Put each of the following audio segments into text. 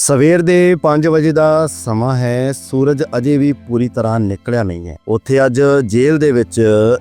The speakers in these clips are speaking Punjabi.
ਸਵੇਰ ਦੇ 5 ਵਜੇ ਦਾ ਸਮਾਂ ਹੈ। ਸੂਰਜ ਅਜੇ ਵੀ ਪੂਰੀ ਤਰ੍ਹਾਂ ਨਿਕਲਿਆ ਨਹੀਂ ਹੈ। ਉੱਥੇ ਅੱਜ ਜੇਲ੍ਹ ਦੇ ਵਿੱਚ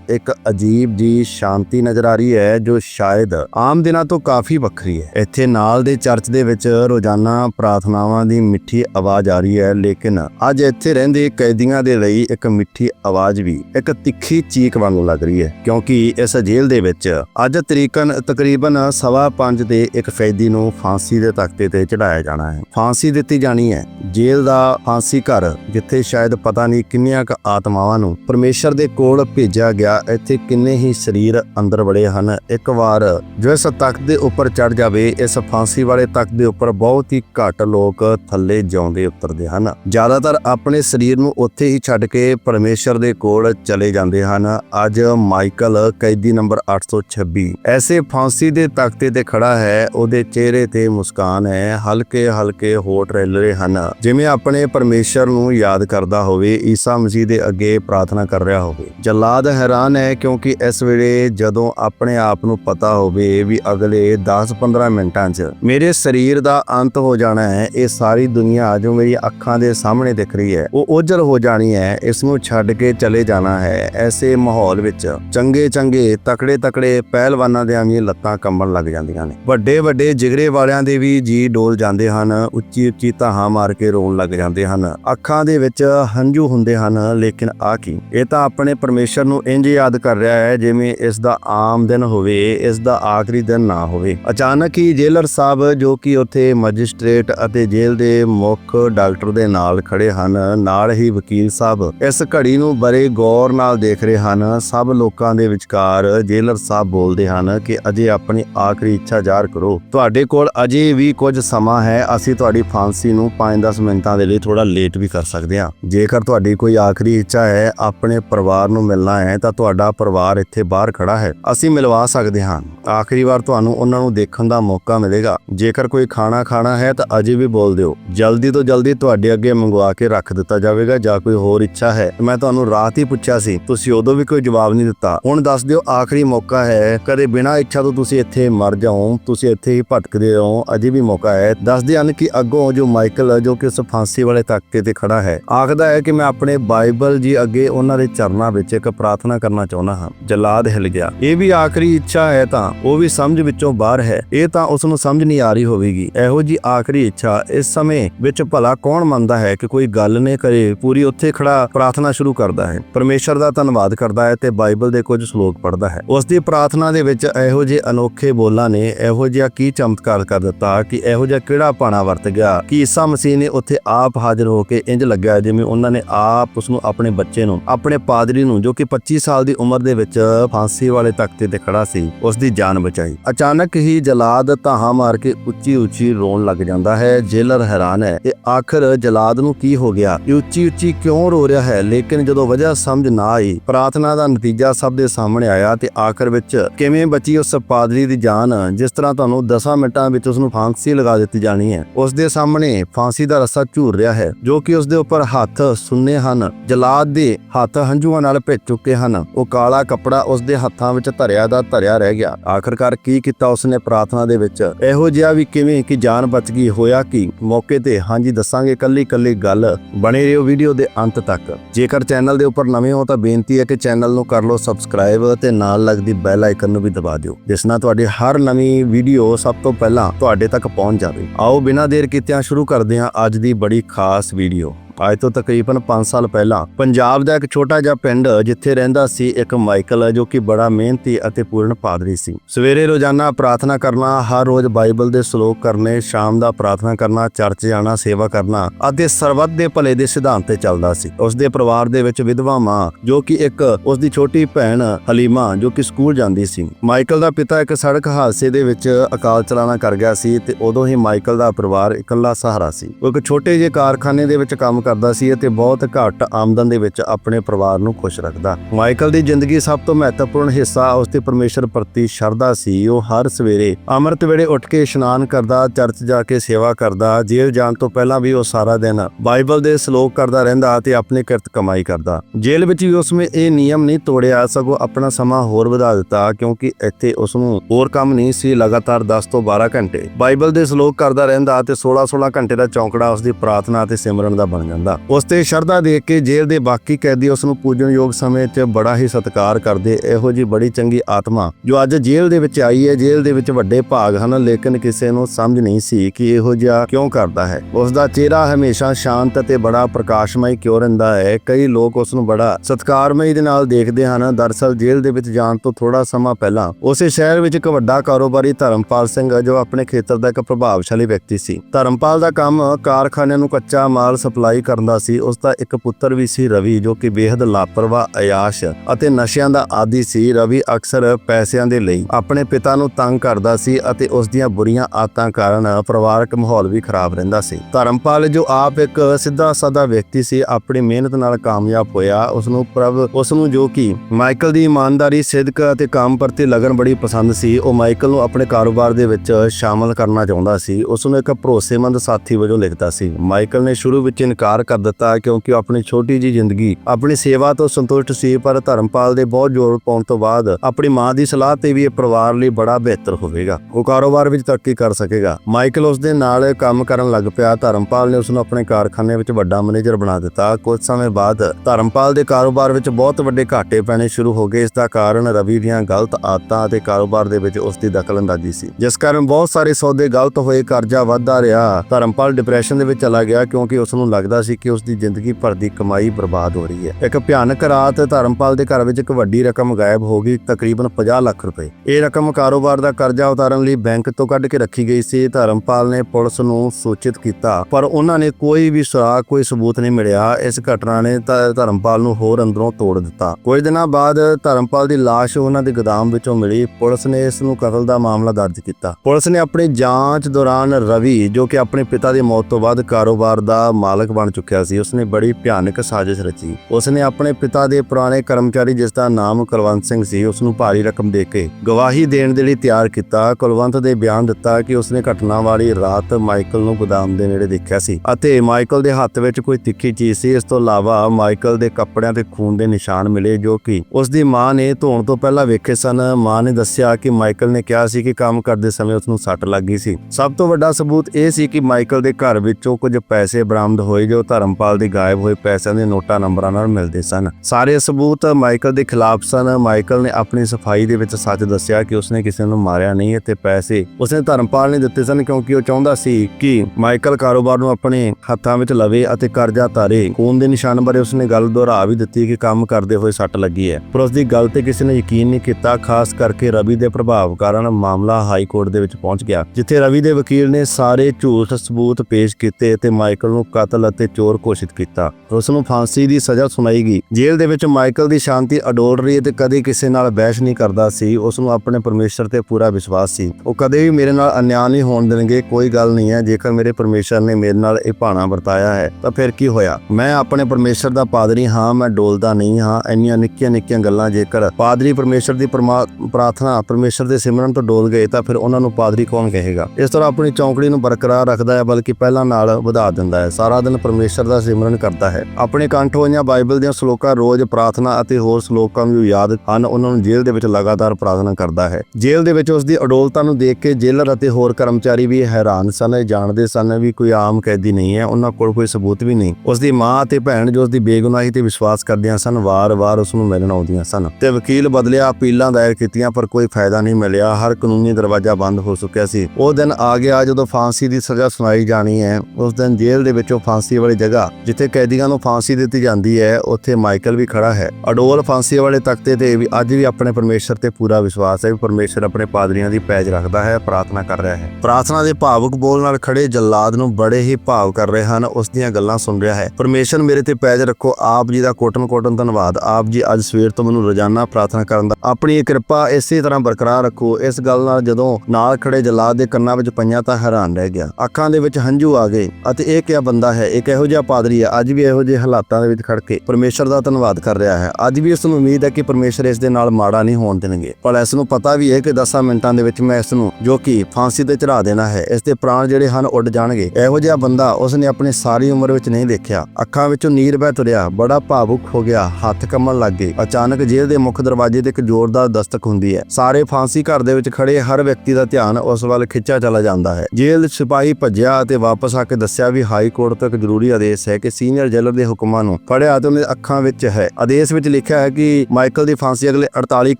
ਇੱਕ ਅਜੀਬ ਜੀ ਸ਼ਾਂਤੀ ਨਜ਼ਰ ਆ ਰਹੀ ਹੈ, ਜੋ ਸ਼ਾਇਦ ਆਮ ਦਿਨਾਂ ਤੋਂ ਕਾਫੀ ਵੱਖਰੀ ਹੈ। ਇੱਥੇ ਨਾਲ ਦੇ ਚਰਚ ਦੇ ਵਿੱਚ ਰੋਜ਼ਾਨਾ ਪ੍ਰਾਰਥਨਾਵਾਂ ਦੀ ਮਿੱਠੀ ਆਵਾਜ਼ ਆ ਰਹੀ ਹੈ, ਲੇਕਿਨ ਅੱਜ ਇੱਥੇ ਰਹਿੰਦੇ ਕੈਦੀਆਂ ਦੇ ਲਈ ਇੱਕ ਮਿੱਠੀ ਆਵਾਜ਼ ਵੀ ਇੱਕ ਤਿੱਖੀ ਚੀਕ ਵਾਂਗੂ ਲੱਗ ਰਹੀ ਹੈ, ਕਿਉਂਕਿ ਇਸ ਜੇਲ੍ਹ ਦੇ ਵਿੱਚ ਅੱਜ ਤਰੀਕਨ ਤਕਰੀਬਨ ਸਵਾ ਪੰਜ ਦੇ ਇੱਕ ਕੈਦੀ ਨੂੰ ਫਾਂਸੀ ਦੇ ਤਖਤੇ ਤੇ ਚੜਾਇਆ ਜਾਣਾ ਹੈ। ਫਾਂਸੀ ਦਿੱਤੀ ਜਾਣੀ ਹੈ। ਜੇਲ੍ਹ ਦਾ ਫਾਂਸੀ ਘਰ, ਜਿੱਥੇ ਸ਼ਾਇਦ ਪਤਾ ਨਹੀਂ ਕਿੰਨੀਆਂ ਕ ਆਤਮਾਵਾਂ ਨੂੰ ਪਰਮੇਸ਼ਰ ਦੇ ਕੋਲ ਭੇਜਿਆ ਗਿਆ, ਇੱਥੇ ਕਿੰਨੇ ਹੀ ਸਰੀਰ ਅੰਦਰ ਵੜੇ ਹਨ। ਇੱਕ ਵਾਰ ਜੋ ਇਸ ਤਖਤ ਦੇ ਉੱਪਰ ਚੜ ਜਾਵੇ, ਇਸ ਫਾਂਸੀ ਵਾਲੇ ਤਖਤ ਦੇ ਉੱਪਰ ਬਹੁਤ ਹੀ ਘੱਟ ਲੋਕ ਥੱਲੇ ਜਿਉਂਦੇ ਉਤਰਦੇ ਹਨ। ਜ਼ਿਆਦਾਤਰ ਆਪਣੇ ਸਰੀਰ ਨੂੰ ਉੱਥੇ ਹੀ ਛੱਡ ਕੇ ਪਰਮੇਸ਼ਰ ਦੇ ਕੋਲ ਚਲੇ ਜਾਂਦੇ ਹਨ। ਅੱਜ ਮਾਈਕਲ ਕੈਦੀ ਨੰਬਰ 826 ਐਸੇ ਫਾਂਸੀ ਦੇ ਤਖਤੇ ਤੇ ਖੜਾ ਹੈ, ਉਹਦੇ ਚਿਹਰੇ ਤੇ ਮੁਸਕਾਨ ਹੈ। ਹਲਕੇ ਹਲਕੇ ਹੋਠ ਰੈਲ ਰਹੇ ਹਨ। ਜਿਵੇਂ ਆਪਣੇ ਪਰਮੇਸ਼ਰ ਨੂੰ ਯਾਦ ਕਰਦਾ ਹੋਵੇ, ਈਸਾ ਮਸੀਹ ਦੇ ਅੱਗੇ ਪ੍ਰਾਰਥਨਾ ਕਰ ਰਿਹਾ ਹੋਵੇ। ਜਲਾਦ ਹੈਰਾਨ ਹੈ ਕਿਉਂਕਿ ਇਸ ਵੇਲੇ ਜਦੋਂ ਆਪਣੇ ਆਪ ਨੂੰ ਪਤਾ ਹੋਵੇ ਵੀ ਅਗਲੇ 10-15 ਮਿੰਟਾਂ 'ਚ ਮੇਰੇ ਸਰੀਰ ਦਾ ਅੰਤ ਹੋ ਜਾਣਾ ਹੈ, ਇਹ ਸਾਰੀ ਦੁਨੀਆ ਜੋ ਮੇਰੀ ਅੱਖਾਂ ਦੇ ਸਾਹਮਣੇ ਦਿਖ ਰਹੀ ਹੈ, ਉਹ ਉਜਲ ਹੋ ਜਾਣੀ ਹੈ, ਇਸ ਨੂੰ ਛੱਡ ਕੇ ਚਲੇ ਜਾਣਾ ਹੈ, ਐਸੇ ਮਾਹੌਲ ਵਿੱਚ ਚੰਗੇ ਚੰਗੇ ਤਕੜੇ ਤਕੜੇ ਪਹਿਲਵਾਨਾਂ ਦੇ ਵੀ ਲੱਤਾਂ ਕੰਬਣ ਲੱਗ ਜਾਂਦੀਆਂ ਨੇ। ਵੱਡੇ ਵੱਡੇ ਜਿਗਰੇ ਵਾਲਿਆਂ ਦੇ ਵੀ ਜੀ ਡੋਲ ਜਾਂਦੇ ਹਨ ਉੱਚੀ ਉੱਚੀ ਧਾਹਾਂ ਮਾਰ ਕੇ ਰੋਣ ਲੱਗ ਜਾਂਦੇ ਹਨ। ਅੱਖਾਂ ਦੇ ਵਿੱਚ ਹੰਝੂ ਹੁੰਦੇ ਹਨ, ਲੇਕਿਨ ਆ ਕੀ? ਇਹ ਤਾਂ ਆਪਣੇ ਪਰਮੇਸ਼ਰ ਨੂੰ ਇੰਜ ਯਾਦ ਕਰ ਰਿਹਾ ਹੈ, ਜਿਵੇਂ ਇਸ ਦਾ ਆਮ ਦਿਨ ਹੋਵੇ, ਇਸ ਦਾ ਆਖਰੀ ਦਿਨ ਨਾ ਹੋਵੇ। ਅਚਾਨਕ ਹੀ ਜੇਲਰ ਸਾਹਿਬ, ਜੋ ਕਿ ਉੱਥੇ ਮੈਜਿਸਟ੍ਰੇਟ ਅਤੇ ਜੇਲ੍ਹ ਦੇ ਮੁੱਖ ਡਾਕਟਰ ਦੇ ਨਾਲ ਖੜੇ ਹਨ, ਨਾਲ ਹੀ ਵਕੀਲ ਸਾਹਿਬ, ਇਸ ਘੜੀ ਨੂੰ ਬੜੇ ਗੌਰ ਨਾਲ ਦੇਖ ਰਹੇ ਹਨ। ਸਭ ਲੋਕਾਂ ਦੇ ਵਿਚਕਾਰ ਜੇਲਰ ਸਾਹਿਬ ਬੋਲਦੇ ਹਨ ਕਿ ਅਜੇ ਆਪਣੀ ਆਖਰੀ ਇੱਛਾ ਜ਼ਾਹਰ ਕਰੋ। ਤੁਹਾਡੇ ਕੋਲ ਅਜੇ ਵੀ ਕੁਝ ਸਮਾਂ ਹੈ, ਅਸੀਂ ਤੁਹਾਡੀ ਫਾਂਸੀ ਨੂੰ 5-10 ਮਿੰਟਾਂ ਦੇ ਲਈ ਥੋੜਾ ਲੇਟ ਵੀ ਕਰ ਸਕਦੇ ਹਾਂ। ਜੇਕਰ ਤੁਹਾਡੀ ਕੋਈ ਆਖਰੀ ਇੱਛਾ ਹੈ, ਆਪਣੇ ਪਰਿਵਾਰ ਨੂੰ ਮਿਲਣਾ ਹੈ, ਤਾਂ ਤੁਹਾਡਾ ਪਰਿਵਾਰ ਇੱਥੇ ਬਾਹਰ ਖੜਾ ਹੈ। ਅਸੀਂ ਮਿਲਵਾ ਸਕਦੇ ਹਾਂ। ਆਖਰੀ ਵਾਰ ਤੁਹਾਨੂੰ ਉਹਨਾਂ ਨੂੰ ਦੇਖਣ ਦਾ ਮੌਕਾ ਮਿਲੇਗਾ। ਜੇਕਰ ਕੋਈ ਖਾਣਾ ਖਾਣਾ ਹੈ, ਤਾਂ ਅਜੇ ਵੀ ਬੋਲ ਦਿਓ। ਜਲਦੀ ਤੋਂ ਜਲਦੀ ਤੁਹਾਡੇ ਅੱਗੇ ਮੰਗਵਾ ਕੇ ਰੱਖ ਦਿੱਤਾ ਜਾਵੇਗਾ ਜਾਂ ਕੋਈ ਹੋਰ ਇੱਛਾ ਹੈ। ਮੈਂ ਤੁਹਾਨੂੰ ਰਾਤ ਹੀ ਪੁੱਛਿਆ ਸੀ। ਤੁਸੀਂ ਉਦੋਂ ਵੀ ਕੋਈ ਜਵਾਬ ਨਹੀਂ ਦਿੱਤਾ। ਹੁਣ ਦੱਸ ਦਿਓ, ਆਖਰੀ ਮੌਕਾ ਹੈ। ਕਦੇ ਬਿਨਾਂ ਇੱਛਾ ਤੋਂ ਤੁਸੀਂ ਇੱਥੇ ਮਰ ਜਾਓ। ਤੁਸੀਂ ਇੱਥੇ ਹੀ ਭਟਕਦੇ ਰਹੋ। ਅਜੇ ਵੀ ਮੌਕਾ ਹੈ। ਦੱਸਦੇ ਹਨ ਕਿ ਅੱਗੋਂ ਜੋ ਮਾਈਕਲ ਹੈ, ਜੋ ਕਿ ਉਸ ਫਾਂਸੀ ਵਾਲੇ ਤਖਤੇ ਤੇ ਖੜਾ ਹੈ ਆਖਦਾ ਹੈ ਕਿ ਮੈਂ ਆਪਣੇ ਬਾਈਬਲ ਜੀ ਅੱਗੇ ਉਹਨਾਂ ਦੇ ਚਰਨਾਂ ਵਿੱਚ ਇੱਕ ਪ੍ਰਾਰਥਨਾ ਕਰਨਾ ਚਾਹੁੰਦਾ ਹਾਂ। ਜਲਾਦ ਹਿਲ ਗਿਆ। ਇਹ ਵੀ ਆਖਰੀ ਇੱਛਾ ਹੈ ਤਾਂ ਉਹ ਵੀ ਸਮਝ ਵਿੱਚੋਂ ਬਾਹਰ ਹੈ। ਇਹ ਤਾਂ ਉਸ ਨੂੰ ਸਮਝ ਨਹੀਂ ਆ ਰਹੀ ਹੋਵੇਗੀ। ਇਹੋ ਜੀ ਆਖਰੀ ਇੱਛਾ ਇਸ ਸਮੇਂ ਵਿੱਚ ਭਲਾ ਕੌਣ ਮੰਨਦਾ ਹੈ ਕਿ ਕੋਈ ਗੱਲ ਨੇ ਕਰੇ ਪੂਰੀ ਉੱਥੇ ਖੜਾ ਪ੍ਰਾਰਥਨਾ ਸ਼ੁਰੂ ਕਰਦਾ ਹੈ? ਪਰਮੇਸ਼ਰ ਦਾ ਧੰਨਵਾਦ ਕਰਦਾ ਹੈ ਤੇ ਬਾਈਬਲ ਦੇ ਕੁਝ ਸ਼ਲੋਕ ਪੜ੍ਹਦਾ ਹੈ। ਉਸ ਦੀ ਪ੍ਰਾਰਥਨਾ ਦੇ ਵਿੱਚ ਇਹੋ ਜਿਹੇ ਅਨੋਖੇ ਬੋਲਾਂ ਨੇ ਇਹੋ ਜਿਹਾ ਕੀ ਚਮਤਕਾਰ ਕਰ ਦਿੱਤਾ ਕਿ ਇਹੋ ਜਿਹਾ ਕਿਹੜਾ ਪਾਣਾ ਵਰਤ ਗਿਆ ਕਿ ਈਸਾ ਮਸੀਹ ਨੇ ਉੱਥੇ ਆਪ ਹਾਜ਼ਰ ਹੋ ਕੇ ਇੰਜ ਲੱਗਿਆ ਜਿਵੇਂ ਉਹਨਾਂ ਨੇ ਆਪ ਉਸ ਨੂੰ ਆਪਣੇ ਬੱਚੇ ਨੂੰ, ਆਪਣੇ ਪਾਦਰੀ ਨੂੰ ਜੋ ਕਿ 25 ਸਾਲ ਦੀ ਉਮਰ ਦੇ ਵਿੱਚ ਫਾਂਸੀ ਵਾਲੇ ਤਖਤੇ ਤੇ ਖੜਾ ਸੀ ਉਸ ਦੀ ਜਾਨ ਬਚਾਈ। ਅਚਾਨਕ ਹੀ ਜਲਾਦ ਧਾਹਾਂ ਮਾਰ ਕੇ ਉੱਚੀ ਉੱਚੀ ਰੋਣ ਲੱਗ ਜਾਂਦਾ ਹੈ ਜੇਲਰ ਹੈਰਾਨ ਹੈ। ਕਿ ਆਖਰ ਜਲਾਦ ਨੂੰ ਕੀ ਹੋ ਗਿਆ? ਇਹ ਉੱਚੀ ਉੱਚੀ ਕਿਉਂ ਰੋ ਰਿਹਾ ਹੈ? ਲੇਕਿਨ ਜਦੋਂ ਵਜ੍ਹਾ ਸਮਝ ਨਾ ਆਈ, ਪ੍ਰਾਰਥਨਾ ਦਾ ਨਤੀਜਾ ਸਭ ਦੇ ਸਾਹਮਣੇ ਆਇਆ ਤੇ ਆਖਰ ਵਿੱਚ ਕਿਵੇਂ ਬਚੀ ਉਸ ਪਾਦਰੀ ਦੀ ਜਾਨ, ਜਿਸ ਤਰ੍ਹਾਂ ਤੁਹਾਨੂੰ 10 ਮਿੰਟਾਂ ਵਿੱਚ ਉਸ ਨੂੰ ਫਾਂਸੀ ਲਗਾ ਦਿੱਤੀ ਜਾਣੀ ਹੈ ਉਸ ਦੇ ਸਾਹਮਣੇ ਫਾਂਸੀ ਦਾ ਰੱਸਾ ਝੂਰ ਰਿਹਾ ਹੈ, ਜੋ ਕਿ ਉਸ ਦੇ ਉੱਪਰ ਹੱਥ ਸੁੰਨੇ ਹਨ, ਜਲਾਦ ਦੇ ਹੱਥ ਹੰਝੂਆਂ ਨਾਲ ਭਿੱਜ ਚੁੱਕੇ ਹਨ। ਉਹ ਕਾਲਾ ਕੱਪੜਾ ਉਸ ਦੇ ਹੱਥਾਂ ਵਿੱਚ ਧਰਿਆ ਦਾ ਧਰਿਆ ਰਹਿ ਗਿਆ। ਆਖਰਕਾਰ ਕੀ ਕੀਤਾ ਉਸਨੇ ਪ੍ਰਾਰਥਨਾ ਦੇ ਵਿੱਚ? ਇਹੋ ਜਿਹਾ ਵੀ ਕਿਵੇਂ ਕਿ ਜਾਨ ਬਚ ਗਈ ਹੋਇਆ ਕਿ ਮੌਕੇ ਤੇ ਹਾਂਜੀ ਦੱਸਾਂਗੇ ਕੱਲੀ ਕੱਲੀ ਗੱਲ ਬਣੇ ਰਹੋ ਵੀਡੀਓ ਦੇ ਅੰਤ ਤੱਕ। ਜੇਕਰ ਚੈਨਲ ਦੇ ਉੱਪਰ ਨਵੇਂ ਹੋ ਤਾਂ ਬੇਨਤੀ ਹੈ ਕਿ ਚੈਨਲ ਨੂੰ ਕਰ ਲਓ ਸਬਸਕ੍ਰਾਈਬ ਤੇ ਨਾਲ ਲੱਗਦੀ ਬੈਲ ਆਈਕਨ ਨੂੰ ਵੀ ਦਬਾ ਦਿਓ। ਜਿਸ ਨਾਲ ਤੁਹਾਡੀ ਹਰ ਨਵੀਂ ਵੀਡੀਓ ਸਭ ਤੋਂ ਪਹਿਲਾਂ ਤੁਹਾਡੇ ਤੱਕ ਪਹੁੰਚ ਜਾਵੇ। ਆਓ ਬਿਨਾਂ ਦੇਰ ਕੀਤਿਆਂ ਸ਼ੁਰੂ ਕਰਦੇ ਹਾਂ ਅੱਜ ਦੀ ਬੜੀ ਖਾਸ ਵੀਡੀਓ ਅੱਜ ਤੋਂ ਤਕਰੀਬਨ 5 ਸਾਲ ਪਹਿਲਾਂ, ਪੰਜਾਬ ਦਾ ਇੱਕ ਛੋਟਾ ਜਿਹਾ ਪਿੰਡ ਜਿੱਥੇ ਰਹਿੰਦਾ ਸੀ ਇੱਕ ਮਾਈਕਲ, ਜੋ ਕਿ ਬੜਾ ਮਿਹਨਤੀ ਅਤੇ ਪੂਰਨ ਪਾਦਰੀ ਸੀ। ਸਵੇਰੇ ਰੋਜ਼ਾਨਾ ਪ੍ਰਾਰਥਨਾ ਕਰਨਾ, ਹਰ ਰੋਜ਼ ਬਾਈਬਲ ਦੇ ਸ਼ਲੋਕ ਕਰਨੇ, ਸ਼ਾਮ ਦਾ ਪ੍ਰਾਰਥਨਾ ਕਰਨਾ, ਚਰਚ ਜਾਣਾ, ਸੇਵਾ ਕਰਨਾ ਅਤੇ ਸਰਬੱਤ ਦੇ ਭਲੇ ਦੇ ਸਿਧਾਂਤ ਤੇ ਚੱਲਦਾ ਸੀ। ਉਸ ਦੇ ਪਰਿਵਾਰ ਦੇ ਵਿੱਚ ਵਿਧਵਾ ਮਾਂ, ਜੋ ਕਿ ਇੱਕ ਉਸ ਦੀ ਛੋਟੀ ਭੈਣ ਹਲੀਮਾ, ਜੋ ਕਿ ਸਕੂਲ ਜਾਂਦੀ ਸੀ। ਮਾਈਕਲ ਦਾ ਪਿਤਾ ਇੱਕ ਸੜਕ ਹਾਦਸੇ ਦੇ ਵਿੱਚ ਅਕਾਲ ਚਲਾਣਾ ਕਰ ਗਿਆ ਸੀ ਤੇ ਉਦੋਂ ਹੀ ਮਾਈਕਲ ਦਾ ਪਰਿਵਾਰ ਇਕੱਲਾ ਸਹਾਰਾ ਸੀ। ਉਹ ਇੱਕ ਛੋਟੇ ਜਿਹੇ ਕਾਰਖਾਨੇ ਦੇ ਵਿੱਚ ਕੰਮ ਕਰਦਾ ਸੀ ਅਤੇ ਬਹੁਤ ਘੱਟ ਆਮਦਨ ਦੇ ਵਿੱਚ ਆਪਣੇ ਪਰਿਵਾਰ ਨੂੰ ਖੁਸ਼ ਰੱਖਦਾ। ਮਾਈਕਲ ਦੀ ਜ਼ਿੰਦਗੀ ਸਭ ਤੋਂ ਮਹੱਤਵਪੂਰਨ ਹਿੱਸਾ ਉਸ ਦੇ ਪਰਮੇਸ਼ਰ ਪ੍ਰਤੀ ਸ਼ਰਧਾ ਸੀ। ਉਹ ਹਰ ਸਵੇਰੇ ਅੰਮ੍ਰਿਤ ਵੇਲੇ ਉੱਠ ਕੇ ਇਸ਼ਨਾਨ ਕਰਦਾ, ਚਰਚ ਜਾ ਕੇ ਸੇਵਾ ਕਰਦਾ, ਜੇਲ੍ਹ ਜਾਣ ਤੋਂ ਪਹਿਲਾਂ ਵੀ ਉਹ ਸਾਰਾ ਦਿਨ ਬਾਈਬਲ ਦੇ ਸ਼ਲੋਕ ਕਰਦਾ ਰਹਿੰਦਾ ਅਤੇ ਆਪਣੀ ਕਿਰਤ ਕਮਾਈ ਕਰਦਾ। ਜੇਲ੍ਹ ਵਿੱਚ ਵੀ ਉਸਨੇ ਇਹ ਨਿਯਮ ਨਹੀਂ ਤੋੜਿਆ, ਸਗੋਂ ਆਪਣਾ ਸਮਾਂ ਹੋਰ ਵਧਾ ਦਿੱਤਾ ਕਿਉਂਕਿ ਇੱਥੇ ਉਸ ਨੂੰ ਹੋਰ ਕੰਮ ਨਹੀਂ ਸੀ, ਲਗਾਤਾਰ 10 ਤੋਂ 12 ਘੰਟੇ ਬਾਈਬਲ ਦੇ ਸ਼ਲੋਕ ਕਰਦਾ ਰਹਿੰਦਾ ਤੇ 16-16 ਘੰਟੇ ਦਾ ਚੌਂਕੜਾ ਉਸ ਦੀ ਪ੍ਰਾਰਥਨਾ ਅਤੇ ਸਿਮਰਨ ਦਾ ਬਣ ਜਾਂਦਾ ਉਸ ਤੇ ਸ਼ਰਧਾ ਦੇਖ ਕੇ ਜੇਲ੍ਹ ਦੇ ਬਾਕੀ ਕੈਦੀ ਉਸ ਨੂੰ ਪੂਜਣਯੋਗ ਸਮੇਂ 'ਚ ਬੜਾ ਹੀ ਸਤਿਕਾਰ ਕਰਦੇ। ਇਹੋ ਜੀ ਬੜੀ ਚੰਗੀ ਆਤਮਾ ਜੋ ਅੱਜ ਜੇਲ੍ਹ ਦੇ ਵਿੱਚ ਆਈ ਹੈ। ਜੇਲ੍ਹ ਦੇ ਵਿੱਚ ਵੱਡੇ ਭਾਗ ਹਨ, ਲੇਕਿਨ ਕਿਸੇ ਨੂੰ ਸਮਝ ਨਹੀਂ ਸੀ ਕਿ ਇਹੋ ਜਿਹਾ ਕਿਉਂ ਕਰਦਾ ਹੈ। ਉਸ ਦਾ ਚਿਹਰਾ ਹਮੇਸ਼ਾ ਸ਼ਾਂਤ ਅਤੇ ਬੜਾ ਪ੍ਰਕਾਸ਼ਮਈ ਕਿਉਂ ਰਹਿੰਦਾ ਹੈ? ਕਈ ਲੋਕ ਉਸ ਨੂੰ ਬੜਾ ਸਤਿਕਾਰਮਈ ਦੇ ਨਾਲ ਦੇਖਦੇ ਹਨ। ਦਰਸਲ ਜੇਲ੍ਹ ਦੇ ਵਿੱਚ ਜਾਣ ਤੋਂ ਥੋੜਾ ਸਮਾਂ ਪਹਿਲਾਂ ਉਸੇ ਸ਼ਹਿਰ ਵਿੱਚ ਇੱਕ ਵੱਡਾ ਕਾਰੋਬਾਰੀ ਧਰਮਪਾਲ ਸਿੰਘ ਜੋ ਆਪਣੇ ਖੇਤਰ ਦਾ ਇੱਕ ਪ੍ਰਭਾਵਸ਼ਾਲੀ ਵਿਅਕਤੀ ਸੀ। ਧਰਮਪਾਲ ਦਾ ਕੰਮ ਕਾਰਖਾਨਿਆਂ ਨੂੰ ਕੱਚਾ ਮਾਲ ਸਪਲਾਈ ਕਰਦਾ ਸੀ, ਉਸ ਦਾ ਇੱਕ ਪੁੱਤਰ ਵੀ ਸੀ ਰਵੀ, ਜੋ ਕਿ ਬੇहद ਲਾਪਰਵਾਹ, ਅਯਾਸ਼ ਅਤੇ ਨਸ਼ਿਆਂ ਦਾ ਆਦੀ ਸੀ। ਰਵੀ ਅਕਸਰ ਪੈਸਿਆਂ ਦੇ ਲਈ ਆਪਣੇ ਪਿਤਾ ਨੂੰ ਤੰਗ ਕਰਦਾ ਸੀ ਅਤੇ ਉਸ ਦੀਆਂ ਬੁਰੀਆਂ ਆਦਤਾਂ ਕਾਰਨ ਪਰਿਵਾਰਕ ਮਾਹੌਲ ਵੀ ਖਰਾਬ ਰਹਿੰਦਾ ਸੀ। ਧਰਮਪਾਲ, ਜੋ ਆਪ ਇੱਕ ਸਿੱਧਾ ਸਾਦਾ ਵਿਅਕਤੀ ਸੀ, ਆਪਣੀ ਮਿਹਨਤ ਨਾਲ ਕਾਮਯਾਬ ਹੋਇਆ। ਉਸ ਨੂੰ ਪ੍ਰਭ, ਉਸ ਨੂੰ ਜੋ ਕਿ ਮਾਈਕਲ ਦੀ ਇਮਾਨਦਾਰੀ, ਸਿਦਕ ਅਤੇ ਕੰਮ ਪ੍ਰਤੀ ਲਗਨ ਬੜੀ ਪਸੰਦ ਸੀ, ਉਹ ਮਾਈਕਲ ਨੂੰ ਆਪਣੇ ਕਾਰੋਬਾਰ ਦੇ ਵਿੱਚ ਸ਼ਾਮਲ ਕਰਨਾ ਚਾਹੁੰਦਾ ਸੀ। ਉਸ ਨੂੰ ਇੱਕ ਭਰੋਸੇਮੰਦ ਸਾਥੀ ਵਜੋਂ ਲਿਖਦਾ ਸੀ। ਮਾਈਕਲ ਨੇ ਸ਼ੁਰੂ ਵਿੱਚ ਇਨਕਾਰ ਕਰ ਦਿੱਤਾ ਕਿਉਂਕਿ ਉਹ ਆਪਣੀ ਛੋਟੀ ਜੀ ਜ਼ਿੰਦਗੀ, ਆਪਣੀ ਸੇਵਾ ਤੋਂ ਸੰਤੁਸ਼ਟ ਸੀ, ਪਰ ਧਰਮਪਾਲ ਦੇ ਬਹੁਤ ਜ਼ੋਰ ਪਾਉਣ ਤੋਂ ਬਾਅਦ ਆਪਣੀ ਮਾਂ ਦੀ ਸਲਾਹ ਤੇ ਵੀ ਇਹ ਪਰਿਵਾਰ ਲਈ ਬੜਾ ਬਿਹਤਰ ਹੋਵੇਗਾ। ਉਹ ਕਾਰੋਬਾਰ ਵਿੱਚ ਤਰੱਕੀ ਕਰ ਸਕੇਗਾ। ਮਾਈਕਲ ਉਸ ਦੇ ਨਾਲ ਕੰਮ ਕਰਨ ਲੱਗ ਪਿਆ। ਧਰਮਪਾਲ ਨੇ ਉਸ ਨੂੰ ਆਪਣੇ ਕਾਰਖਾਨੇ ਵਿੱਚ ਵੱਡਾ ਮੈਨੇਜਰ ਬਣਾ ਦਿੱਤਾ। ਕੁਝ ਸਮੇਂ ਬਾਅਦ ਧਰਮਪਾਲ ਦੇ ਕਾਰੋਬਾਰ ਵਿੱਚ ਬਹੁਤ ਵੱਡੇ ਘਾਟੇ ਪੈਣੇ ਸ਼ੁਰੂ ਹੋ ਗਏ। ਇਸ ਦਾ ਕਾਰਨ ਰਵੀ ਦੀਆਂ ਗਲਤ ਆਦਤਾਂ ਅਤੇ ਕਾਰੋਬਾਰ ਦੇ ਵਿੱਚ ਉਸ ਦੀ ਦਖਲਅੰਦਾਜ਼ੀ ਸੀ। ਜਿਸ ਕਾਰਨ ਬਹੁਤ ਸਾਰੇ ਸੌਦੇ ਗਲਤ ਹੋਏ, ਕਰਜ਼ਾ ਵੱਧਦਾ ਰਿਹਾ। ਧਰਮਪਾਲ ਡਿਪਰੈਸ਼ਨ ਦੇ ਵਿੱਚ ਚਲਾ ਗਿਆ ਕਿਉਂਕਿ ਉਸ ਨੂੰ ਲੱਗਦਾ ਸੀ ਕਿ ਉਸ ਦੀ ਜ਼ਿੰਦਗੀ ਭਰ ਦੀ ਕਮਾਈ ਬਰਬਾਦ ਹੋ ਰਹੀ ਹੈ। ਇੱਕ ਭਿਆਨਕ ਰਾਤ ਧਰਮਪਾਲ ਦੇ ਘਰ ਵਿੱਚ ਇੱਕ ਵੱਡੀ ਰਕਮ ਗਾਇਬ ਹੋ ਗਈ, ਤਕਰੀਬਨ 50 ਲੱਖ ਰੁਪਏ। ਇਹ ਰਕਮ ਕਾਰੋਬਾਰ ਦਾ ਕਰਜ਼ਾ ਉਤਾਰਨ ਲਈ ਬੈਂਕ ਤੋਂ ਕੱਢ ਕੇ ਰੱਖੀ ਗਈ ਸੀ। ਧਰਮਪਾਲ ਨੇ ਪੁਲਿਸ ਨੂੰ ਸੂਚਿਤ ਕੀਤਾ, ਪਰ ਉਹਨਾਂ ਨੇ ਕੋਈ ਵੀ ਸੁਰਾਗ, ਕੋਈ ਸਬੂਤ ਨਹੀਂ ਮਿਲਿਆ। ਇਸ ਘਟਨਾ ਨੇ ਧਰਮਪਾਲ ਨੂੰ ਹੋਰ ਅੰਦਰੋਂ ਤੋੜ ਦਿੱਤਾ। ਕੁਝ ਦਿਨਾਂ ਬਾਅਦ ਧਰਮਪਾਲ ਦੀ ਲਾਸ਼ ਉਹਨਾਂ ਦੇ ਗੋਦਾਮ ਵਿੱਚੋਂ ਮਿਲੀ। ਪੁਲਿਸ ਨੇ ਇਸ ਨੂੰ ਕਤਲ ਦਾ ਮਾਮਲਾ ਦਰਜ ਕੀਤਾ। ਪੁਲਿਸ ਨੇ ਆਪਣੀ ਜਾਂਚ ਦੌਰਾਨ ਰਵੀ, ਜੋ ਕਿ ਆਪਣੇ ਪਿਤਾ ਦੀ ਮੌਤ ਤੋਂ ਬਾਅਦ ਕਾਰੋਬਾਰ ਦਾ ਮਾਲਕ ਬਣ ਚੁੱਕਿਆ ਸੀ, ਉਸਨੇ ਬੜੀ ਭਿਆਨਕ ਸਾਜ਼ਿਸ਼ ਰਚੀ। ਉਸਨੇ ਆਪਣੇ ਪਿਤਾ ਦੇ ਪੁਰਾਣੇ ਕਰਮਚਾਰੀ, ਜਿਸ ਦਾ ਨਾਮ ਕੁਲਵੰਤ ਸਿੰਘ ਸੀ ਉਸ ਨੂੰ ਭਾਰੀ ਰਕਮ ਦੇ ਕੇ ਗਵਾਹੀ ਦੇਣ ਦੇ ਲਈ ਤਿਆਰ ਕੀਤਾ। ਕੁਲਵੰਤ ਦੇ ਬਿਆਨ ਦਿੱਤਾ ਕਿ ਉਸਨੇ ਘਟਨਾ ਵਾਲੀ ਰਾਤ ਮਾਈਕਲ ਨੂੰ ਗੋਦਾਮ ਦੇ ਨੇੜੇ ਦੇਖਿਆ ਸੀ ਅਤੇ ਮਾਈਕਲ ਦੇ ਹੱਥ ਵਿੱਚ ਕੋਈ ਤਿੱਖੀ ਚੀਜ਼ ਸੀ। ਇਸ ਤੋਂ ਇਲਾਵਾ ਮਾਈਕਲ ਦੇ ਕੱਪੜਿਆਂ ਤੇ ਖੂਨ ਦੇ ਨਿਸ਼ਾਨ ਮਿਲੇ, ਜੋ ਕਿ ਉਸ ਦੀ ਮਾਂ ਨੇ ਧੋਣ ਤੋਂ ਪਹਿਲਾਂ ਵੇਖੇ ਸਨ। ਮਾਂ ਨੇ ਦੱਸਿਆ ਕਿ ਮਾਈਕਲ ਨੇ ਕਿਹਾ ਸੀ ਕਿ ਕੰਮ ਕਰਦੇ ਸਮੇਂ ਉਸ ਨੂੰ ਸੱਟ ਲੱਗ ਗਈ ਸੀ। ਸਭ ਤੋਂ ਵੱਡਾ ਸਬੂਤ ਇਹ ਸੀ ਕਿ ਮਾਈਕਲ ਦੇ ਘਰ ਵਿੱਚੋਂ ਕੁਝ ਪੈਸੇ ਬਰਾਮਦ ਹੋਏ, ਜੋ ਧਰਮਪਾਲ ਦੇ ਗਾਇਬ ਹੋਏ ਪੈਸਿਆਂ ਦੇ ਨੋਟਾਂ ਨੰਬਰਾਂ ਨਾਲ ਮਿਲਦੇ ਸਨ। ਸਾਰੇ ਸਬੂਤ ਮਾਈਕਲ ਦੇ ਖਿਲਾਫ ਸਨ। ਮਾਈਕਲ ਨੇ ਆਪਣੀ ਸਫ਼ਾਈ ਦੇ ਵਿੱਚ ਸੱਚ ਦੱਸਿਆ ਕਿ ਉਸਨੇ ਕਿਸੇ ਨੂੰ ਮਾਰਿਆ ਨਹੀਂ ਅਤੇ ਪੈਸੇ ਉਸਨੇ ਧਰਮਪਾਲ ਨੇ ਦਿੱਤੇ ਸਨ ਕਿਉਂਕਿ ਉਹ ਚਾਹੁੰਦਾ ਸੀ ਕਿ ਮਾਈਕਲ ਕਾਰੋਬਾਰ ਨੂੰ ਆਪਣੇ ਹੱਥਾਂ ਵਿੱਚ ਲਵੇ ਅਤੇ ਕਰਜ਼ਾ ਤਾਰੇ ਖੂਨ ਦੇ ਨਿਸ਼ਾਨ ਬਾਰੇ ਉਸਨੇ ਗੱਲ ਦੁਹਰਾ ਵੀ ਦਿੱਤੀ ਕਿ ਕੰਮ ਕਰਦੇ ਹੋਏ ਸੱਟ ਲੱਗੀ ਹੈ। ਪਰ ਉਸ ਦੀ ਗੱਲ ਤੇ ਕਿਸੇ ਨੇ ਯਕੀਨ ਨਹੀਂ ਕੀਤਾ, ਖਾਸ ਕਰਕੇ ਰਵੀ ਦੇ ਪ੍ਰਭਾਵ ਕਾਰਨ ਮਾਮਲਾ ਹਾਈ ਕੋਰਟ ਦੇ ਵਿੱਚ ਪਹੁੰਚ ਗਿਆ, ਜਿੱਥੇ ਰਵੀ ਦੇ ਵਕੀਲ ਨੇ ਸਾਰੇ ਝੂਠ ਸਬੂਤ ਪੇਸ਼ ਕੀਤੇ ਤੇ ਮਾਈਕਲ ਨੂੰ ਕਤਲ ਅਤੇ ਚੋਰ ਘੋਸ਼ਿਤ ਕੀਤਾ। ਉਸ ਨੂੰ ਫਾਂਸੀ ਦੀ ਸਜ਼ਾ ਸੁਣਾਈ ਗਈ। ਜੇਲ੍ਹ ਦੇ ਵਿੱਚ ਮਾਈਕਲ ਦੀ ਸ਼ਾਂਤੀ ਅਡੋਲ ਰਹੀ ਤੇ ਕਦੇ ਕਿਸੇ ਨਾਲ ਬਹਿਸ ਨਹੀਂ ਕਰਦਾ ਸੀ। ਉਸ ਨੂੰ ਆਪਣੇ ਪਰਮੇਸ਼ਰ ਤੇ ਪੂਰਾ ਵਿਸ਼ਵਾਸ ਸੀ। ਉਹ ਕਦੇ ਵੀ ਮੇਰੇ ਨਾਲ ਅਨਿਆਂ ਨਹੀਂ ਹੋਣ ਦੇਣਗੇ, ਕੋਈ ਗੱਲ ਨਹੀਂ ਹੈ। ਜੇਕਰ ਮੇਰੇ ਪਰਮੇਸ਼ਰ ਨੇ ਮੇਰੇ ਨਾਲ ਇਹ ਭਾਣਾ ਵਰਤਾਇਆ ਹੈ, ਤਾਂ ਫਿਰ ਕੀ ਹੋਇਆ? ਮੈਂ ਆਪਣੇ ਪਰਮੇਸ਼ਰ ਦਾ ਪਾਦਰੀ ਹਾਂ, ਮੈਂ ਡੋਲਦਾ ਨਹੀਂ ਹਾਂ। ਇੰਨੀਆਂ ਨਿੱਕੀਆਂ ਨਿੱਕੀਆਂ ਗੱਲਾਂ ਜੇਕਰ ਪਾਦਰੀ ਪਰਮੇਸ਼ਰ ਦੀ ਪਰਮਾ- ਪ੍ਰਾਰਥਨਾ ਪਰਮੇਸ਼ਰ ਦੇ ਸਿਮਰਨ ਤੋਂ ਡੋਲ ਗਏ, ਤਾਂ ਫਿਰ ਉਹਨਾਂ ਨੂੰ ਪਾਦਰੀ ਕੌਣ ਕਹੇਗਾ? ਇਸ ਤਰ੍ਹਾਂ ਆਪਣੀ ਚੌਂਕੜੀ ਨੂੰ ਬਰਕਰਾਰ ਰੱਖਦਾ ਹੈ, ਬਲਕਿ ਪਹਿਲਾਂ ਨਾਲ ਵਧਾ ਦਿੰਦਾ ਹੈ। ਸਾਰਾ ਦਿਨ ਪਰਮੇਸ਼ਰ ਦਾ ਸਿਮਰਨ ਕਰਦਾ ਹੈ। ਆਪਣੇ ਕੰਠ ਹੋਈਆਂ ਬਾਈਬਲ ਦੀਆਂ ਸ਼ਲੋਕਾਂ ਰੋਜ਼ ਪ੍ਰਾਰਥਨਾ ਅਤੇ ਹੋਰ ਸ਼ਲੋਕਾਂ ਨੂੰ ਯਾਦ ਹਨ, ਉਹਨਾਂ ਨੂੰ ਜੇਲ੍ਹ ਦੇ ਵਿੱਚ ਲਗਾਤਾਰ ਪ੍ਰਾਰਥਨਾ ਕਰਦਾ ਹੈ। ਜੇਲ੍ਹ ਦੇ ਵਿੱਚ ਉਸ ਦੀ ਅਡੋਲਤਾ ਨੂੰ ਦੇਖ ਕੇ ਜੇਲਰ ਅਤੇ ਹੋਰ ਕਰਮਚਾਰੀ ਵੀ ਹੈਰਾਨ ਸਨ, ਇਹ ਜਾਣਦੇ ਸਨ ਵੀ ਕੋਈ ਆਮ ਕੈਦੀ ਨਹੀਂ ਹੈ, ਉਹਨਾਂ ਕੋਲ ਕੋਈ ਸਬੂਤ ਵੀ ਨਹੀਂ। ਉਸ ਦੀ ਮਾਂ ਅਤੇ ਭੈਣ ਜੋ ਉਸ ਦੀ ਬੇਗੁਨਾਹੀ ਤੇ ਵਿਸ਼ਵਾਸ ਕਰਦੀਆਂ ਸਨ, ਵਾਰ-ਵਾਰ ਉਸ ਨੂੰ ਮਿਲਣ ਆਉਂਦੀਆਂ ਸਨ। ਤੇ ਵਕੀਲ ਬਦਲਿਆ, ਅਪੀਲਾਂ ਦਾਇਰ ਕੀਤੀਆਂ, ਪਰ ਕੋਈ ਫਾਇਦਾ ਨਹੀਂ ਮਿਲਿਆ। ਹਰ ਕਾਨੂੰਨੀ ਦਰਵਾਜ਼ਾ ਬੰਦ ਹੋ ਚੁੱਕਿਆ ਸੀ। ਉਹ ਦਿਨ ਆ ਗਿਆ ਜਦੋਂ ਫਾਂਸੀ ਦੀ ਸਜ਼ਾ ਸੁਣਾਈ ਜਾਣੀ ਹੈ। ਉਸ ਦਿਨ ਜੇਲ੍ਹ ਦੇ ਵਿੱਚੋਂ ਫਾਂਸੀ ਵਾਲੀ ਜਗ੍ਹਾ ਜਿੱਥੇ ਕੈਦੀਆਂ ਨੂੰ ਫਾਂਸੀ ਦਿੱਤੀ ਜਾਂਦੀ ਹੈ, ਉੱਥੇ ਮਾਈਕਲ ਵੀ ਖੜਾ ਹੈ। ਅਡੋਲ ਫਾਂਸੀ ਵਾਲੇ ਤਖਤੇ ਤੇ ਵੀ ਅੱਜ ਵੀ ਆਪਣੇ ਪਰਮੇਸ਼ਰ ਤੇ ਪੂਰਾ ਵਿਸ਼ਵਾਸ ਹੈ ਵੀ ਪਰਮੇਸ਼ਰ ਆਪਣੇ ਪਾਦਰੀਆਂ ਦੀ ਪੈਜ ਰੱਖਦਾ ਹੈ, ਪ੍ਰਾਰਥਨਾ ਕਰ ਰਿਹਾ ਹੈ। ਪ੍ਰਾਰਥਨਾ ਦੇ ਭਾਵੁਕ ਬੋਲ ਨਾਲ ਖੜੇ ਜੱਲਾਦ ਨੂੰ ਬੜੇ ਹੀ ਭਾਵ ਕਰ ਰਹੇ ਹਨ, ਉਸ ਦੀਆਂ ਗੱਲਾਂ ਸੁਣ ਰਿਹਾ ਹੈ। ਪਰਮੇਸ਼ਰ ਮੇਰੇ ਤੇ ਪੈਜ ਰੱਖੋ, ਆਪ ਜੀ ਦਾ ਕੋਟਨ ਕੋਟਨ ਧੰਨਵਾਦ। ਆਪ ਜੀ ਅੱਜ ਸਵੇਰ ਤੋਂ ਮੈਨੂੰ ਰੋਜ਼ਾਨਾ ਪ੍ਰਾਰਥਨਾ ਕਰਨ ਦਾ ਆਪਣੀ ਕਿਰਪਾ ਇਸੇ ਤਰ੍ਹਾਂ ਬਰਕਰਾਰ ਰੱਖੋ। ਇਸ ਗੱਲ ਨਾਲ ਜਦੋਂ ਨਾਲ ਖੜੇ ਜੱਲਾਦ ਦੇ ਕੰਨਾਂ ਵਿੱਚ ਪਈਆਂ ਤਾਂ ਹੈਰਾਨ ਰਹਿ ਗਿਆ। ਅੱਖਾਂ ਦੇ ਵਿੱਚ ਹੰਝੂ ਆ ਗਏ ਅਤੇ ਇਹ ਕਿਹਾ ਬੰਦਾ ਹੈ, ਇਹ ਕਿਹੋ ਇਹੋ ਜਿਹਾ ਪਾਦਰੀ ਹੈ ਅੱਜ ਵੀ ਇਹੋ ਜਿਹੇ ਹਾਲਾਤਾਂ ਦੇ ਵਿੱਚ ਖੜ ਕੇ ਪਰਮੇਸ਼ਰ ਦਾ ਧੰਨਵਾਦ ਕਰ ਰਿਹਾ ਹੈ। ਅੱਜ ਵੀ ਉਸ ਨੂੰ ਉਮੀਦ ਹੈ ਕਿ ਪਰਮੇਸ਼ਰ ਇਸ ਦੇ ਨਾਲ ਮਾੜਾ ਨਹੀਂ ਹੋਣ ਦੇਣਗੇ। ਪਰ ਇਸ ਨੂੰ ਪਤਾ ਵੀ ਹੈ ਕਿ 10 ਮਿੰਟਾਂ ਦੇ ਵਿੱਚ ਮੈਂ ਇਸ ਨੂੰ ਜੋ ਕਿ ਫਾਂਸੀ ਤੇ ਚੜਾ ਦੇਣਾ ਹੈ, ਇਸ ਦੇ ਪ੍ਰਾਣ ਜਿਹੜੇ ਹਨ ਉੱਡ ਜਾਣਗੇ। ਇਹੋ ਜਿਹਾ ਬੰਦਾ ਉਸ ਨੇ ਆਪਣੀ ਸਾਰੀ ਉਮਰ ਵਿੱਚ ਨਹੀਂ ਦੇਖਿਆ। ਅੱਖਾਂ ਵਿੱਚੋਂ ਨੀਰ ਵਹਿ ਤੁਰਿਆ, ਬੜਾ ਭਾਵੁਕ ਹੋ ਗਿਆ। ਹੱਥ ਕੰਮਣ ਲੱਗ ਗਏ। ਅਚਾਨਕ ਜੇਲ੍ਹ ਦੇ ਮੁੱਖ ਦਰਵਾਜ਼ੇ ਤੇ ਇੱਕ ਜ਼ੋਰਦਾਰ ਦਸਤਕ ਹੁੰਦੀ ਹੈ। ਸਾਰੇ ਫਾਂਸੀ ਘਰ ਦੇ ਵਿੱਚ ਖੜੇ ਹਰ ਵਿਅਕਤੀ ਦਾ ਧਿਆਨ ਉਸ ਵੱਲ ਖਿੱਚਿਆ ਚਲਾ ਜਾਂਦਾ ਹੈ। ਜੇਲ੍ਹ ਸਿਪਾਹੀ ਭੱਜਿਆ ਅਤੇ ਵਾਪਸ ਆ ਕੇ ਦੱਸਿਆ ਵੀ ਹਾਈ ਕੋਰਟ ਤੋਂ ਇੱਕ ਜ਼ਰੂਰੀ ਆਦੇਸ਼ ਹੈ ਕਿ ਸੀਨੀਅਰ ਜੇਲਰ ਦੇ ਹੁਕਮਾਂ ਨੂੰ ਪੜ੍ਹਿਆ ਤੇ ਦੇ ਅੱਖਾਂ ਵਿੱਚ ਹੈ। ਆਦੇਸ਼ ਵਿੱਚ ਲਿਖਿਆ ਹੈ ਕਿ ਮਾਈਕਲ ਦੀ ਫਾਂਸੀ ਅਗਲੇ 48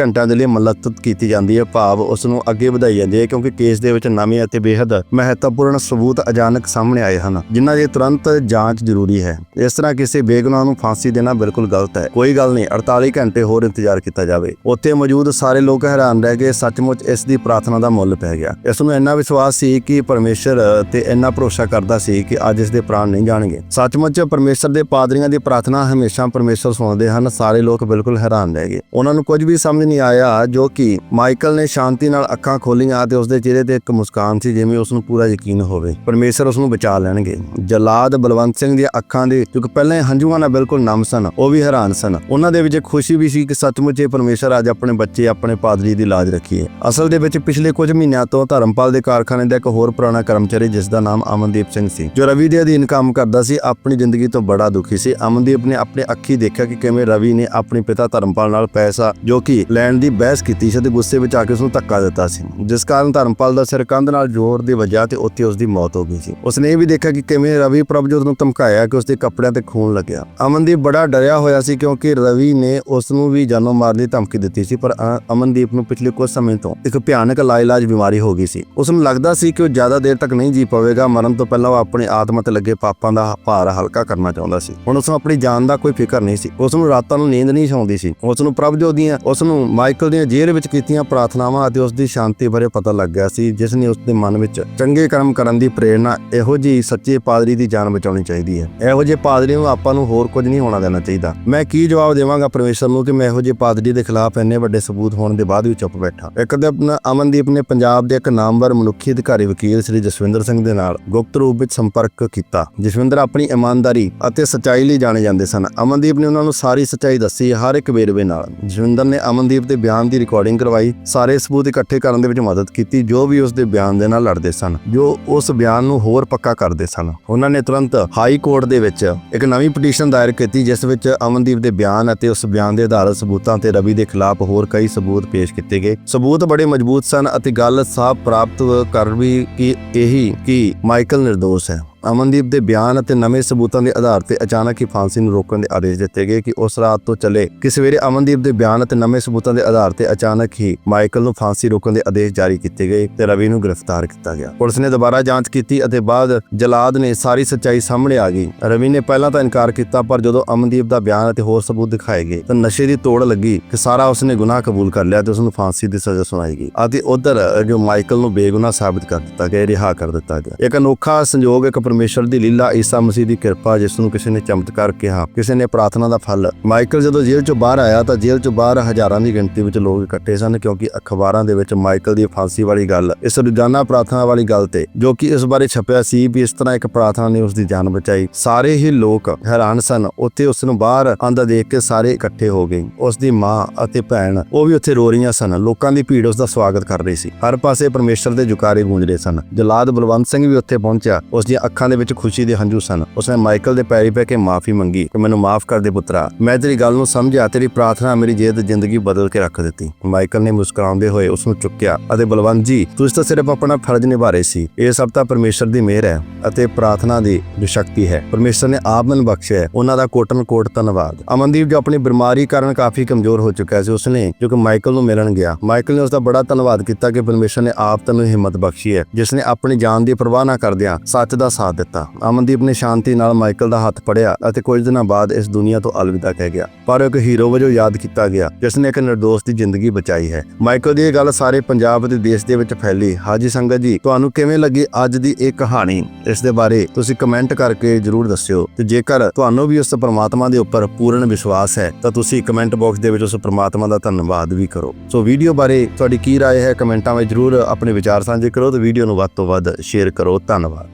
ਘੰਟਿਆਂ ਦੇ ਲਈ ਮੁਲਤਵ ਕੀਤੀ ਜਾਂਦੀ ਹੈ। ਭਾਵ ਉਸ ਨੂੰ ਅੱਗੇ ਵਧਾਈ ਜਾਂਦੀ ਹੈ ਕਿਉਂਕਿ ਕੇਸ ਦੇ ਵਿੱਚ ਨਵੇਂ ਅਤੇ ਬੇਹੱਦ ਮਹੱਤਵਪੂਰਨ ਸਬੂਤ ਅਚਾਨਕ ਸਾਹਮਣੇ ਆਏ ਹਨ, ਜਿਨ੍ਹਾਂ ਦੀ ਤੁਰੰਤ ਜਾਂਚ ਜ਼ਰੂਰੀ ਹੈ। ਇਸ ਤਰ੍ਹਾਂ ਕਿਸੇ ਬੇਗੁਨਾਹ ਨੂੰ ਫਾਂਸੀ ਦੇਣਾ ਬਿਲਕੁਲ ਗਲਤ ਹੈ। ਕੋਈ ਗੱਲ ਨਹੀਂ 48 ਘੰਟੇ ਹੋਰ ਇੰਤਜ਼ਾਰ ਕੀਤਾ ਜਾਵੇ। ਉੱਥੇ ਮੌਜੂਦ ਸਾਰੇ ਲੋਕ ਹੈਰਾਨ ਰਹਿ ਗਏ ਸੱਚਮੁੱਚ ਇਸ ਦੀ ਪ੍ਰਾਰਥਨਾ ਦਾ ਮੁੱਲ ਪੈ ਗਿਆ। ਇਸ ਨੂੰ ਇੰਨਾ ਵਿਸ਼ਵਾਸ ਸੀ ਕਿ ਪਰਮੇਸ਼ਰ ਤੇ ਇੰਨਾ ਭਰੋਸਾ ਕਰਦਾ ਸੀ ਕਿ ਅੱਜ ਇਸ ਦੇ ਪ੍ਰਾਣ ਨਹੀਂ ਜਾਣੇ ਜਾਣਗੇ। ਸੱਚਮੁੱਚ ਪਰਮੇਸ਼ਰ ਦੇ ਪਾਦਰੀਆਂ ਦੀ ਪ੍ਰਾਰਥਨਾ ਹਮੇਸ਼ਾ ਪਰਮੇਸ਼ਰ ਸੁਣਦੇ ਹਨ, ਸਾਰੇ ਲੋਕ ਬਿਲਕੁਲ ਹੈਰਾਨ ਰਹਿ ਗਏ। ਉਹਨਾਂ ਨੂੰ ਕੁਝ ਵੀ ਸਮਝ ਨਹੀਂ ਆਇਆ ਜੋ ਕਿ ਮਾਈਕਲ ਨੇ ਸ਼ਾਂਤੀ ਨਾਲ ਅੱਖਾਂ ਖੋਲੀਆਂ ਤੇ ਉਸ ਦੇ ਚਿਹਰੇ ਤੇ ਇੱਕ ਮੁਸਕਾਨ ਸੀ ਜਿਵੇਂ ਉਸ ਨੂੰ ਪੂਰਾ ਯਕੀਨ ਹੋਵੇ। ਪਰਮੇਸ਼ਰ ਉਸ ਨੂੰ ਬਚਾ ਲੈਣਗੇ। ਜਲਾਦ ਬਲਵੰਤ ਸਿੰਘ ਦੀਆਂ ਅੱਖਾਂ ਦੇ ਜੋ ਪਹਿਲਾਂ ਹੰਝੂਆਂ ਨਾਲ ਬਿਲਕੁਲ ਨਮ ਸਨ, ਉਹ ਵੀ ਹੈਰਾਨ ਸਨ। ਉਹਨਾਂ ਦੇ ਵਿੱਚ ਖੁਸ਼ੀ ਵੀ ਸੀ ਕਿ ਸੱਚਮੁੱਚ ਇਹ ਪਰਮੇਸ਼ਰ ਅੱਜ ਆਪਣੇ ਬੱਚੇ, ਆਪਣੇ ਪਾਦਰੀ ਦੀ ਲਾਜ ਰੱਖੀਏ ਅਸਲ ਦੇ ਵਿੱਚ ਪਿਛਲੇ ਕੁਝ ਮਹੀਨਿਆਂ ਤੋਂ ਧਰਮਪਾਲ ਦੇ ਕਾਰਖਾਨੇ ਦਾ ਇੱਕ ਹੋਰ ਪੁਰਾਣਾ ਕਰਮਚਾਰੀ ਜਿਸ ਦਾ ਨਾਮ ਅਮਨਦੀਪ ਸਿੰਘ ਸੀ, ਜੋ ਰਵੀ ਦੇ ਅਧੀਨ ਕੰਮ ਕਰਦਾ ਸੀ, ਆਪਣੀ ਜ਼ਿੰਦਗੀ ਤੋਂ ਬੜਾ ਦੁਖੀ ਸੀ। ਅਮਨਦੀਪ ਨੇ ਆਪਣੇ ਅੱਖੀ ਦੇਖਿਆ ਕਿ ਕਿਵੇਂ ਰਵੀ ਨੇ ਆਪਣੇ ਪਿਤਾ ਧਰਮਪਾਲ ਨਾਲ ਪੈਸਾ, ਜੋ ਕਿ ਲੈਣ ਦੀ ਬਹਿਸ ਕੀਤੀ ਸੀ ਤੇ ਗੁੱਸੇ ਵਿੱਚ ਆ ਕੇ ਉਸ ਨੂੰ ਧੱਕਾ ਦਿੱਤਾ ਸੀ। ਜਿਸ ਕਾਰਨ ਧਰਮਪਾਲ ਦਾ ਸਿਰ ਕੰਧ ਨਾਲ ਜ਼ੋਰ ਦੀ ਵਜ੍ਹਾ ਤੇ ਉੱਥੇ ਉਸ ਦੀ ਮੌਤ ਹੋ ਗਈ ਸੀ। ਉਸਨੇ ਇਹ ਵੀ ਦੇਖਿਆ ਕਿ ਕਿਵੇਂ ਰਵੀ ਪ੍ਰਭਜੋਤ ਨੂੰ ਧਮਕਾਇਆ ਕਿ ਉਸ ਦੇ ਕੱਪੜਿਆਂ ਤੇ ਖੂਨ ਲੱਗਿਆ। ਅਮਨਦੀਪ ਬੜਾ ਡਰਿਆ ਹੋਇਆ ਸੀ ਕਿਉਂਕਿ ਰਵੀ ਨੇ ਉਸ ਨੂੰ ਵੀ ਜਾਨੋਂ ਮਾਰਨ ਦੀ ਧਮਕੀ ਦਿੱਤੀ ਸੀ, ਪਰ ਅਮਨਦੀਪ ਨੂੰ ਪਿਛਲੇ ਕੁਝ ਸਮੇਂ ਤੋਂ ਇੱਕ ਭਿਆਨਕ ਲਾਇਲਾਜ ਬਿਮਾਰੀ ਹੋ ਗਈ ਸੀ। ਉਸ ਨੂੰ ਲੱਗਦਾ ਸੀ ਕਿ ਉਹ ਜ਼ਿਆਦਾ ਦੇਰ ਤੱਕ ਨਹੀਂ ਜੀ ਪਵੇਗਾ। ਮਰਨ ਤੋਂ ਪਹਿਲਾਂ ਉਹ ਆਪਣੇ ਆਤਮਾ ਤੇ ਲੱਗੇ ਪਾਪਾਂ ਦਾ ਭਾਰ ਹਲਕਾ ਕਰਨਾ ਚਾਹੁੰਦਾ ਸੀ। ਹੁਣ ਉਸ ਨੂੰ ਆਪਣੀ ਜਾਨ ਦਾ ਕੋਈ ਫਿਕਰ ਨਹੀਂ ਸੀ। ਉਸ ਨੂੰ ਰਾਤਾਂ ਨੂੰ ਨੀਂਦ ਨਹੀਂ ਆਉਂਦੀ ਸੀ। ਉਸ ਨੂੰ ਪ੍ਰਭਜੋਤ ਦੀਆਂ ਉਸ ਨੂੰ ਮਾਈਕਲ ਦੀਆਂ ਜੇਲ੍ਹ ਵਿੱਚ ਕੀਤੀਆਂ ਪ੍ਰਾਰਥਨਾਵਾਂ ਅਤੇ ਉਸ ਦੀ ਸ਼ਾਂਤੀ ਬਾਰੇ ਪਤਾ ਲੱਗ ਗਿਆ ਸੀ, ਜਿਸ ਨੇ ਉਸ ਦੇ ਮਨ ਵਿੱਚ ਚੰਗੇ ਕਰਮ ਕਰਨ ਦੀ ਪ੍ਰੇਰਣਾ ਇਹੋ ਜਿਹੀ ਸੱਚੇ ਪਾਦਰੀ ਦੀ ਜਾਨ ਬਚਾਉਣੀ ਚਾਹੀਦੀ ਹੈ। ਇਹੋ ਜਿਹੇ ਪਾਦਰੀ ਨੂੰ ਆਪਾਂ ਨੂੰ ਹੋਰ ਕੁਝ ਨਹੀਂ ਹੋਣਾ ਦੇਣਾ ਚਾਹੀਦਾ। ਮੈਂ ਕੀ ਜਵਾਬ ਦੇਵਾਂਗਾ ਪਰਮੇਸ਼ਰ ਨੂੰ ਕਿ ਮੈਂ ਇਹੋ ਜਿਹੇ ਪਾਦਰੀ ਦੇ ਖਿਲਾਫ ਇੰਨੇ ਵੱਡੇ ਸਬੂਤ ਹੋਣ ਦੇ ਬਾਅਦ ਵੀ ਚੁੱਪ ਬੈਠਾ। ਇੱਕ ਦਿਨ ਅਮਨਦੀਪ ਨੇ ਪੰਜਾਬ ਦੇ ਇੱਕ ਨਾਮਵਰ ਮਨੁੱਖੀ ਅਧਿਕਾਰੀ ਵਕੀਲ ਸ੍ਰੀ ਜਸਵਿੰਦਰ ਸਿੰਘ ਦੇ ਨਾਲ ਗੁਪਤ ਰੂਪ ਵਿੱਚ ਸੰਪਰਕ ਕੀਤਾ, ਜਸਵਿੰਦਰ ਆਪਣੀ ਇਮਾਨਦਾਰੀ ਅਤੇ ਸੱਚਾਈ ਲਈ ਜਾਣੇ ਜਾਂਦੇ ਸਨ। ਅਮਨਦੀਪ ਨੇ ਉਹਨਾਂ ਨੂੰ ਸਾਰੀ ਸੱਚਾਈ ਦੱਸੀ ਹਰ ਇੱਕ ਵੇਰਵੇ ਨਾਲ। ਜਸਵਿੰਦਰ ਨੇ ਅਮਨਦੀਪ ਦੇ ਬਿਆਨ ਦੀ ਰਿਕਾਰਡਿੰਗ ਕਰਵਾਈ। ਸਾਰੇ ਸਬੂਤ ਇਕੱਠੇ ਕਰਨ ਦੇ ਵਿੱਚ ਮਦਦ ਕੀਤੀ, ਜੋ ਵੀ ਉਸ ਦੇ ਬਿਆਨ ਦੇ ਨਾਲ ਲੜਦੇ ਸਨ, ਜੋ ਉਸ ਬਿਆਨ ਨੂੰ ਹੋਰ ਪੱਕਾ ਕਰਦੇ ਸਨ। ਉਹਨਾਂ ਨੇ ਤੁਰੰਤ ਹਾਈ ਕੋਰਟ ਦੇ ਵਿੱਚ ਇੱਕ ਨਵੀਂ ਪਟੀਸ਼ਨ ਦਾਇਰ ਕੀਤੀ, ਜਿਸ ਵਿੱਚ ਅਮਨਦੀਪ ਦੇ ਬਿਆਨ ਅਤੇ ਉਸ ਬਿਆਨ ਦੇ ਆਧਾਰਿਤ ਸਬੂਤਾਂ ਤੇ ਰਵੀ ਦੇ ਖਿਲਾਫ ਹੋਰ ਕਈ ਸਬੂਤ ਪੇਸ਼ ਕੀਤੇ ਗਏ। ਸਬੂਤ ਬੜੇ ਮਜ਼ਬੂਤ ਸਨ ਅਤੇ ਗੱਲ ਸਾਫ਼ ਪ੍ਰਾਪਤ ਕਰ ਵੀ ਕਿ ਇਹੀ ਕਿ ਮਾਈਕਲ ਨਿਰਦੋਸ਼ ਹੈ। ਅਮਨਦੀਪ ਦੇ ਬਿਆਨ ਅਤੇ ਨਵੇਂ ਸਬੂਤਾਂ ਦੇ ਆਧਾਰ ਤੇ ਅਚਾਨਕ ਹੀ ਫਾਂਸੀ ਨੂੰ ਰੋਕਣ ਦੇ ਆਦੇਸ਼ ਦਿੱਤੇ ਗਏ ਕਿ ਉਸ ਰਾਤ ਤੋਂ ਚੱਲੇ ਕਿ ਸਵੇਰੇ ਅਮਨਦੀਪ ਦੇ ਬਿਆਨ ਅਤੇ ਨਵੇਂ ਸਬੂਤਾਂ ਦੇ ਆਧਾਰ ਤੇ ਅਚਾਨਕ ਹੀ ਮਾਈਕਲ ਨੂੰ ਫਾਂਸੀ ਰੋਕਣ ਦੇ ਆਦੇਸ਼ ਜਾਰੀ ਕੀਤੇ ਗਏ ਤੇ ਰਵੀ ਨੂੰ ਗ੍ਰਿਫਤਾਰ ਕੀਤਾ ਗਿਆ। ਪੁਲਿਸ ਨੇ ਦੁਬਾਰਾ ਜਾਂਚ ਕੀਤੀ ਅਤੇ ਬਾਅਦ ਜਲਾਦ ਨੇ ਸਾਰੀ ਸੱਚਾਈ ਸਾਹਮਣੇ ਆ ਗਈ। ਰਵੀ ਨੇ ਪਹਿਲਾਂ ਤਾਂ ਇਨਕਾਰ ਕੀਤਾ, ਪਰ ਜਦੋਂ ਅਮਨਦੀਪ ਦਾ ਬਿਆਨ ਅਤੇ ਹੋਰ ਸਬੂਤ ਦਿਖਾਏ ਗਏ, ਤਾਂ ਨਸ਼ੇ ਦੀ ਤੋੜ ਲੱਗੀ ਕਿ ਸਾਰਾ ਉਸਨੇ ਗੁਨਾਹ ਕਬੂਲ ਕਰ ਲਿਆ ਤੇ ਉਸ ਨੂੰ ਫਾਂਸੀ ਦੀ ਸਜ਼ਾ ਸੁਣਾਈ ਗਈ ਅਤੇ ਉਧਰ ਜੋ ਮਾਈਕਲ ਨੂੰ ਬੇਗੁਨਾਹ ਸਾਬਿਤ ਕਰ ਦਿੱਤਾ ਗਿਆ ਰਿਹਾ ਕਰ ਦਿੱਤਾ ਗਿਆ। ਇੱਕ ਅਨੋਖਾ ਸੰਯੋਗ, ਇੱਕ ਪਰਮੇਸ਼ਰ ਦੀ ਲੀਲਾ ਈਸਾ ਮਸੀਹ ਦੀ ਕਿਰਪਾ ਜਿਸ ਨੂੰ ਕਿਸੇ ਨੇ ਚਮਤਕਾਰ ਕਿਹਾ, ਕਿਸੇ ਨੇ ਪ੍ਰਾਰਥਨਾ ਦਾ ਫਲ। ਮਾਈਕਲ ਜਦੋਂ ਜੇਲ੍ਹ ਚੋਂ ਬਾਹਰ ਆਇਆ ਤਾਂ ਜੇਲ੍ਹ ਚੋਂ ਬਾਹਰ ਹਜ਼ਾਰਾਂ ਦੀ ਗਿਣਤੀ ਵਿੱਚ ਲੋਕ ਇਕੱਠੇ ਸਨ ਕਿਉਂਕਿ ਅਖਬਾਰਾਂ ਦੇ ਵਿੱਚ ਮਾਈਕਲ ਦੀ ਫਾਂਸੀ ਵਾਲੀ ਗੱਲ, ਇਸ ਰੋਜ਼ਾਨਾ ਪ੍ਰਾਰਥਨਾ ਵਾਲੀ ਗੱਲ ਤੇ, ਜੋ ਕਿ ਇਸ ਬਾਰੇ ਛਪਿਆ ਸੀ ਵੀ ਇਸ ਤਰ੍ਹਾਂ ਇੱਕ ਪ੍ਰਾਰਥਨਾ ਨੇ ਉਸ ਦੀ ਜਾਨ ਬਚਾਈ। ਸਾਰੇ ਹੀ ਲੋਕ ਹੈਰਾਨ ਸਨ, ਉੱਥੇ ਉਸ ਨੂੰ ਬਾਹਰ ਆਂਦਾ ਦੇਖ ਕੇ ਸਾਰੇ ਇਕੱਠੇ ਹੋ ਗਏ। ਉਸ ਦੀ ਮਾਂ ਅਤੇ ਭੈਣ, ਉਹ ਵੀ ਉੱਥੇ ਰੋ ਰਹੀਆਂ ਸਨ। ਲੋਕਾਂ ਦੀ ਭੀੜ ਉਸ ਦਾ ਸਵਾਗਤ ਕਰ ਰਹੀ ਸੀ। ਹਰ ਪਾਸੇ ਪਰਮੇਸ਼ਰ ਦੇ ਜੁਕਾਰੇ ਗੂੰਜ ਰਹੇ ਸਨ। ਜਲਾਦ ਬਲਵੰਤ ਸਿੰਘ ਵੀ ਉੱਥੇ ਪਹੁੰਚਿਆ। ਉਸ ਦੀਆਂ ਅੱਖਾਂ ਦੇ ਵਿੱਚ ਖੁਸ਼ੀ ਦੇ ਹੰਝੂ ਸਨ। ਉਸਨੇ ਮਾਈਕਲ ਦੇ ਪੈਰੀ ਪੈ ਕੇ ਮਾਫੀ ਮੰਗੀ ਕਿ ਮੈਨੂੰ ਮਾਫ ਕਰ ਦੇ ਪੁੱਤਰਾ, ਮੈਂ ਤੇਰੀ ਗੱਲ ਨੂੰ ਸਮਝਿਆ, ਤੇਰੀ ਪ੍ਰਾਰਥਨਾ ਮੇਰੀ ਜੇਦ ਜ਼ਿੰਦਗੀ ਬਦਲ ਕੇ ਰੱਖ ਦਿੱਤੀ। ਮਾਈਕਲ ਨੇ ਮੁਸਕਰਾਉਂਦੇ ਹੋਏ ਉਸ ਨੂੰ ਚੁੱਕਿਆ ਅਤੇ ਬਲਵੰਤ ਜੀ, ਤੁਸੀਂ ਤਾਂ ਸਿਰਫ ਆਪਣਾ ਫਰਜ਼ ਨਿਭਾ ਰਹੇ ਸੀ। ਇਹ ਸਭ ਤਾਂ ਪਰਮੇਸ਼ਰ ਦੀ ਮਿਹਰ ਹੈ ਅਤੇ ਪ੍ਰਾਰਥਨਾ ਦੀ ਜੋ ਸ਼ਕਤੀ ਹੈ। ਪਰਮੇਸ਼ਰ ਨੇ ਆਪ ਮੈਨੂੰ ਬਖਸ਼ਿਆ ਹੈ। ਉਹਨਾਂ ਦਾ ਕੋਟਨ ਕੋਟ ਧੰਨਵਾਦ। ਅਮਨਦੀਪ ਜੋ ਆਪਣੀ ਬਿਮਾਰੀ ਕਾਰਨ ਕਾਫੀ ਕਮਜ਼ੋਰ ਹੋ ਚੁੱਕਾ ਸੀ ਉਸਨੇ ਜੋ ਕਿ ਮਾਈਕਲ ਨੂੰ ਮਿਲਣ ਗਿਆ। ਮਾਈਕਲ ਨੇ ਉਸਦਾ ਬੜਾ ਧੰਨਵਾਦ ਕੀਤਾ ਕਿ ਪਰਮੇਸ਼ਰ ਨੇ ਆਪ ਤੈਨੂੰ ਹਿੰਮਤ ਬਖਸ਼ੀ ਹੈ, ਜਿਸ ਨੇ ਆਪਣੀ ਜਾਨ ਦੀ ਪਰਵਾਹ ਨਾ ਕਰਦਿਆਂ ਸੱਚ ਦਾ ਸਾਥ ਦਿੱਤਾ ਅਮਨਦੀਪ ਨੇ ਸ਼ਾਂਤੀ ਨਾਲ ਮਾਈਕਲ ਦਾ ਹੱਥ ਫੜਿਆ ਅਤੇ ਕੁਝ ਦਿਨਾਂ ਬਾਅਦ ਇਸ ਦੁਨੀਆ ਤੋਂ ਅਲਵਿਦਾ ਕਹਿ ਗਿਆ ਪਰ ਉਹ ਇੱਕ ਹੀਰੋ ਵਜੋਂ ਯਾਦ ਕੀਤਾ ਗਿਆ ਜਿਸ ਨੇ ਇੱਕ ਨਿਰਦੋਸ਼ ਦੀ ਜ਼ਿੰਦਗੀ ਬਚਾਈ ਹੈ ਮਾਈਕਲ ਦੀ ਇਹ ਗੱਲ ਸਾਰੇ ਪੰਜਾਬ ਅਤੇ ਦੇਸ਼ ਦੇ ਵਿੱਚ ਫੈਲੀ ਹਾਜੀ ਸੰਗਤ ਜੀ ਤੁਹਾਨੂੰ ਕਿਵੇਂ ਲੱਗੀ ਅੱਜ ਦੀ ਇਹ ਕਹਾਣੀ ਇਸ ਦੇ ਬਾਰੇ ਤੁਸੀਂ ਕਮੈਂਟ ਕਰਕੇ ਜਰੂਰ ਦੱਸਿਓ ਤੇ ਜੇਕਰ ਤੁਹਾਨੂੰ ਵੀ ਉਸ ਪ੍ਰਮਾਤਮਾ ਦੇ ਉੱਪਰ ਪੂਰਨ ਵਿਸ਼ਵਾਸ ਹੈ ਤਾਂ ਤੁਸੀਂ ਕਮੈਂਟ ਬਾਕਸ ਦੇ ਵਿੱਚ ਉਸ ਪ੍ਰਮਾਤਮਾ ਦਾ ਧੰਨਵਾਦ ਵੀ ਕਰੋ ਸੋ ਵੀਡੀਓ ਬਾਰੇ ਤੁਹਾਡੀ ਕੀ رائے ਹੈ ਕਮੈਂਟਾਂ ਵਿੱਚ ਜਰੂਰ ਆਪਣੇ ਵਿਚਾਰ ਸਾਂਝੇ ਕਰੋ ਤੇ ਵੀਡੀਓ ਨੂੰ ਵੱਧ ਤੋਂ ਵੱਧ ਸ਼ੇਅਰ ਕਰੋ ਧੰਨਵਾਦ